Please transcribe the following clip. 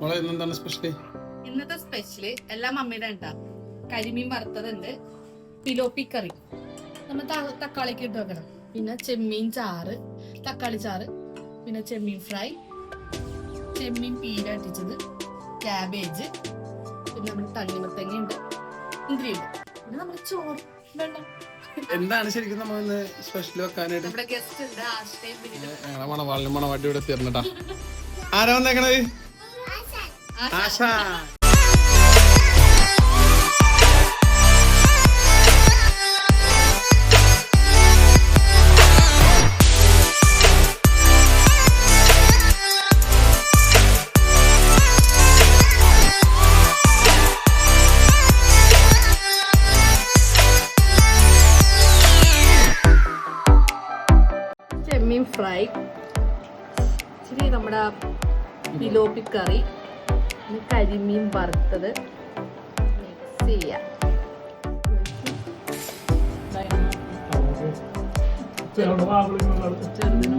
മോളെ ഇന്നെന്താണ് സ്പെഷ്യൽ ഇന്നത്തെ സ്പെഷ്യൽ എല്ലാം മമ്മിയുടെ ഉണ്ടാ. കരിമീൻ വറുത്തതുണ്ട് പിലോപ്പി കറി. നമ്മൾ തക്കാളിക്ക് ഇട്ട് വെക്കണം. പിന്നെ ചെമ്മീൻ ചാറ് തക്കാളി ചാറ് പിന്നെ ചെമ്മീൻ ഫ്രൈ ചെമ്മീൻ പീര അട്ടിച്ചത് ക്യാബേജ് പിന്നെ നമ്മുടെ തണ്ണിമത്തങ്ങ ഉണ്ട് മുന്തിരിയുണ്ട് പിന്നെ നമ്മുടെ ചോറ് വെള്ളം എന്താണ് ശരിക്കും നമ്മൾ ഇന്ന് സ്പെഷ്യൽ വെക്കാനായിട്ട്? നമ്മുടെ ഗസ്റ്റ് ഉണ്ട് ആശ്രയം പിന്നെ മണവാളിനും മണവാട്ടി ഇവിടെ എത്തിയിരുന്നട്ടാ ആരാ വന്നേക്കണത്? ആശ. ചെമ്മീൻ ഫ്രൈ. ഇച്ചിരി നമ്മുടെ പിലോപ്പി കറി. പിന്നെ കരിമീൻ വറുത്തത് മിക്സ് ചെയ്യാം. ചെറുതിനോ